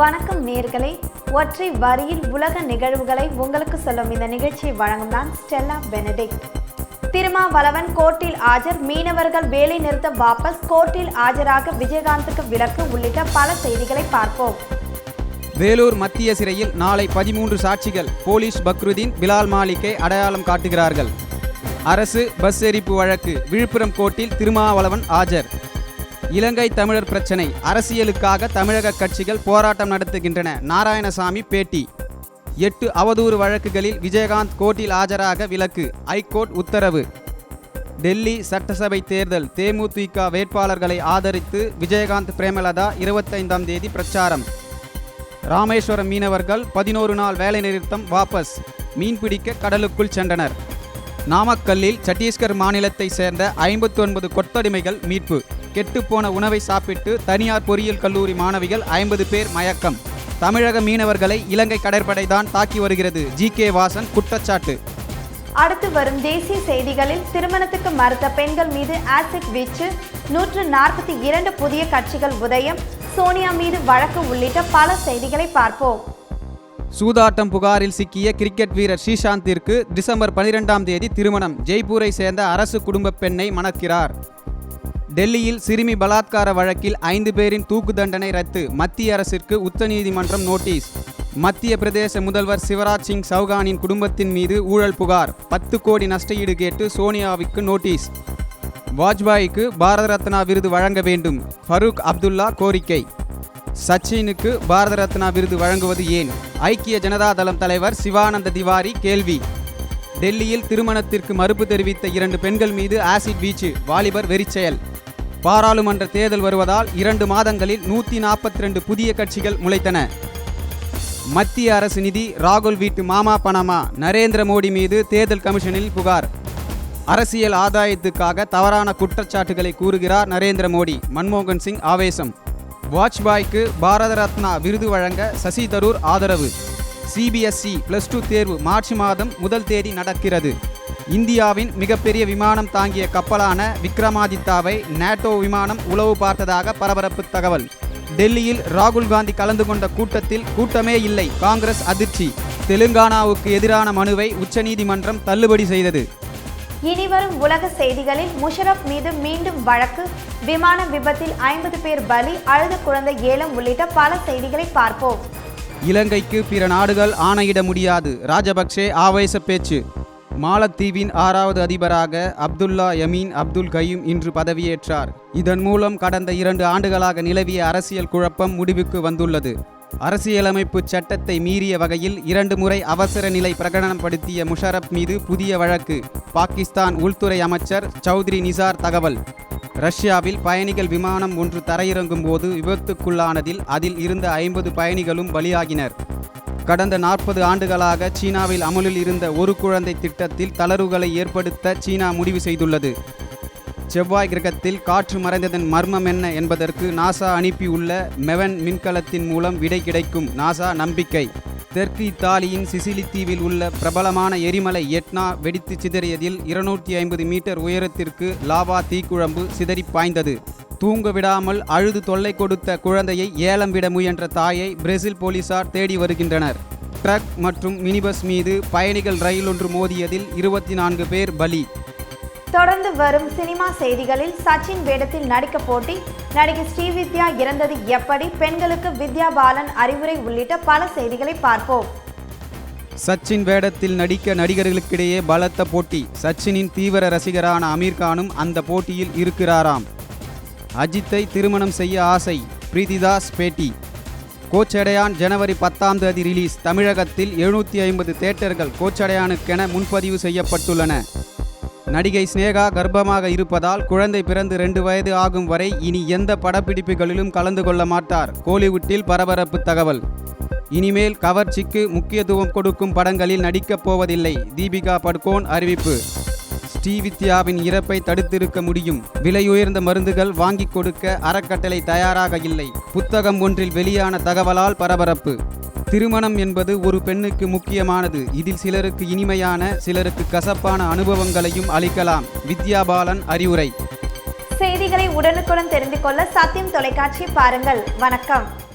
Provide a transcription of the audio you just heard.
வணக்கம் நேர்களை. ஒற்றை வரியில் உலக நிகழ்வுகளை உங்களுக்கு சொல்லும் இந்த நிகழ்ச்சியை வழங்கும் நான் ஸ்டெல்லா பெனடிக்ட். திருமாவளவன் கோர்ட்டில் ஆஜர் மீனவர்கள் வேலை நிறுத்த வாபஸ் கோர்ட்டில் ஆஜராக விஜயகாந்துக்கு விலக்கு உள்ளிட்ட பல செய்திகளை பார்ப்போம். வேலூர் மத்திய சிறையில் நாளை பதிமூன்று சாட்சிகள் போலீஸ் பக்ருதீன் பிலால் மாலிக்கை அடையாளம் காட்டுகிறார்கள். அரசு பஸ் எரிப்பு வழக்கு விழுப்புரம் கோர்ட்டில் திருமாவளவன் ஆஜர். இலங்கை தமிழர் பிரச்சினை. அரசியலுக்காக தமிழக கட்சிகள் போராட்டம் நடத்துகின்றன. நாராயணசாமி பேட்டி. எட்டு அவதூறு வழக்குகளில் விஜயகாந்த் கோர்ட்டில் ஆஜராக விலக்கு. ஐகோர்ட் உத்தரவு. டெல்லி சட்டசபை தேர்தல். தேமுதிக வேட்பாளர்களை ஆதரித்து விஜயகாந்த் பிரேமலதா இருபத்தைந்தாம் தேதி பிரச்சாரம். ராமேஸ்வரம் மீனவர்கள் பதினோரு நாள் வேலைநிறுத்தம் வாபஸ். மீன்பிடிக்க கடலுக்குள் சென்றனர். நாமக்கல்லில் சத்தீஸ்கர் மாநிலத்தை சேர்ந்த ஐம்பத்தி ஒன்பது கொத்தடிமைகள் மீட்பு. கெட்டுப்போன உணவை சாப்பிட்டு தனியார் பொறியியல் கல்லூரி மாணவிகள் ஐம்பது பேர் மயக்கம். தமிழக மீனவர்களை இலங்கை கடற்படை தான் தாக்கி வருகிறது. ஜி கே வாசன் குற்றச்சாட்டு. அடுத்து வரும் தேசிய செய்திகளில் திருமணத்துக்கு மறுத்த பெண்கள் மீது ஆசிட் வீச்சு நூற்று நாற்பத்தி இரண்டு புதிய கட்சிகள் உதயம் சோனியா மீது வழக்கு உள்ளிட்ட பல செய்திகளை பார்ப்போம். சூதாட்டம் புகாரில் சிக்கிய கிரிக்கெட் வீரர் ஸ்ரீசாந்திற்கு டிசம்பர் பனிரெண்டாம் தேதி திருமணம். ஜெய்ப்பூரை சேர்ந்த அரசு குடும்ப பெண்ணை மணக்கிறார். டெல்லியில் சிறுமி பலாத்கார வழக்கில் ஐந்து பேரின் தூக்கு தண்டனை ரத்து மத்திய அரசிற்கு உச்சநீதிமன்றம் நோட்டீஸ். மத்திய பிரதேச முதல்வர் சிவராஜ் சிங் சௌகானின் குடும்பத்தின் மீது ஊழல் புகார் பத்து கோடி நஷ்டஈடு கேட்டு சோனியாவுக்கு நோட்டீஸ். வாஜ்பாய்க்கு பாரத ரத்னா விருது வழங்க வேண்டும் ஃபரூக் அப்துல்லா கோரிக்கை. சச்சினுக்கு பாரத ரத்னா விருது வழங்குவது ஏன்? ஐக்கிய ஜனதா தளம் தலைவர் சிவானந்த திவாரி கேள்வி. டெல்லியில் திருமணத்திற்கு மறுப்பு தெரிவித்த இரண்டு பெண்கள் மீது ஆசிட் வீச்சு வாலிபர் வெறிச்செயல். பாராளுமன்ற தேர்தல் வருவதால் இரண்டு மாதங்களில் நூற்றி நாற்பத்தி ரெண்டு புதிய கட்சிகள் முளைத்தன. மத்திய அரசு நிதி ராகுல் வீட்டு மாமா பணமா? நரேந்திர மோடி மீது தேர்தல் கமிஷனில் புகார். அரசியல் ஆதாயத்துக்காக தவறான குற்றச்சாட்டுகளை கூறுகிறார் நரேந்திர மோடி. மன்மோகன் சிங் ஆவேசம். வாஜ்பாய்க்கு பாரத ரத்னா விருது வழங்க சசி தரூர் ஆதரவு. சிபிஎஸ்இ பிளஸ் டூ தேர்வு மார்ச் மாதம் முதல் தேதி நடக்கிறது. இந்தியாவின் மிகப்பெரிய விமானம் தாங்கிய கப்பலான விக்ரமாதித்தாவை நேட்டோ விமானம் உளவு பார்த்ததாக பரபரப்பு தகவல். டெல்லியில் ராகுல் காந்தி கலந்து கொண்ட கூட்டத்தில் கூட்டமே இல்லை காங்கிரஸ் அதிர்ச்சி. தெலுங்கானாவுக்கு எதிரான மனுவை உச்சநீதிமன்றம் தள்ளுபடி செய்தது. இனிவரும் உலக செய்திகளில் முஷரப் மீது மீண்டும் வழக்கு. விமான விபத்தில் ஐம்பது பேர் பலி அழுத குழந்தை ஏலம் உள்ளிட்ட பல செய்திகளை பார்ப்போம். இலங்கைக்கு பிற நாடுகள் ஆணையிட முடியாது ராஜபக்சே ஆவேச பேச்சு. மாலத்தீவின் ஆறாவது அதிபராக அப்துல்லா யமீன் அப்துல் கயூம் இன்று பதவியேற்றார். இதன் மூலம் கடந்த இரண்டு ஆண்டுகளாக நிலவிய அரசியல் குழப்பம் முடிவுக்கு வந்துள்ளது. அரசியலமைப்பு சட்டத்தை மீறிய வகையில் இரண்டு முறை அவசர நிலை பிரகடனப்படுத்திய முஷரப் மீது புதிய வழக்கு. பாகிஸ்தான் உள்துறை அமைச்சர் சௌத்ரி நிசார் தகவல். ரஷ்யாவில் பயணிகள் விமானம் ஒன்று தரையிறங்கும் போது விபத்துக்குள்ளானதில் அதில் இருந்த ஐம்பது பயணிகளும் பலியாகினர். கடந்த நாற்பது ஆண்டுகளாக சீனாவில் அமலில் இருந்த ஒரு குழந்தை திட்டத்தில் தளர்வுகளை ஏற்படுத்த சீனா முடிவு செய்துள்ளது. செவ்வாய் கிரகத்தில் காற்று மறைந்ததன் மர்மம் என்ன என்பதற்கு நாசா அனுப்பியுள்ள மெவன் மின்கலத்தின் மூலம் விடை கிடைக்கும் நாசா நம்பிக்கை. தெற்கு இத்தாலியின் சிசிலி தீவில் உள்ள பிரபலமான எரிமலை எட்னா வெடித்து சிதறியதில் இருநூற்றி ஐம்பது மீட்டர் உயரத்திற்கு லாவா தீக்குழம்பு சிதறி பாய்ந்தது. தூங்க விடாமல் அழுது தொல்லை கொடுத்த குழந்தையை ஏலம் விட முயன்ற தாயை பிரேசில் போலீசார் தேடி வருகின்றனர். ட்ரக் மற்றும் மினிபஸ் மீது பயணிகள் ரயில் ஒன்று மோதியதில் இருபத்தி நான்கு பேர் பலி. தொடர்ந்து வரும் சினிமா செய்திகளில் சச்சின் வேடத்தில் நடிக்க போட்டி. நடிகை ஸ்ரீவித்யா இறந்தது எப்படி? பெண்களுக்கு வித்யா பாலன் அறிவுரை உள்ளிட்ட பல செய்திகளை பார்ப்போம். சச்சின் வேடத்தில் நடிக்க நடிகர்களுக்கிடையே பலத்த போட்டி. சச்சினின் தீவிர ரசிகரான அமீர்கானும் அந்த போட்டியில் இருக்கிறாராம். அஜித்தை திருமணம் செய்ய ஆசை. பிரீதிதாஸ் பேட்டி. கோச்சடையான் ஜனவரி பத்தாம் தேதி ரிலீஸ். தமிழகத்தில் எழுநூற்றி ஐம்பது தேட்டர்கள் கோச்சடையானுக்கென முன்பதிவு செய்யப்பட்டுள்ளன. நடிகை ஸ்னேகா கர்ப்பமாக இருப்பதால் குழந்தை பிறந்து ரெண்டு வயது ஆகும் வரை இனி எந்த படப்பிடிப்புகளிலும் கலந்து கொள்ள மாட்டார். கோலிவுட்டில் பரபரப்பு தகவல். இனிமேல் கவர்ச்சிக்கு முக்கியத்துவம் கொடுக்கும் படங்களில் நடிக்கப் போவதில்லை. தீபிகா படுகோன் அறிவிப்பு. ஸ்ரீவித்யாவின் இறப்பை தடுத்திருக்க முடியும். விலையுயர்ந்த மருந்துகள் வாங்கிக் கொடுக்க அறக்கட்டளை தயாராக இல்லை. புத்தகம் ஒன்றில் வெளியான தகவலால் பரபரப்பு. திருமணம் என்பது ஒரு பெண்ணுக்கு முக்கியமானது. இதில் சிலருக்கு இனிமையான சிலருக்கு கசப்பான அனுபவங்களையும் அளிக்கலாம். வித்யா பாலன் அறிவுரை. செய்திகளை உடனுக்குடன் தெரிந்து கொள்ள சத்தியம் தொலைக்காட்சி பாருங்கள். வணக்கம்.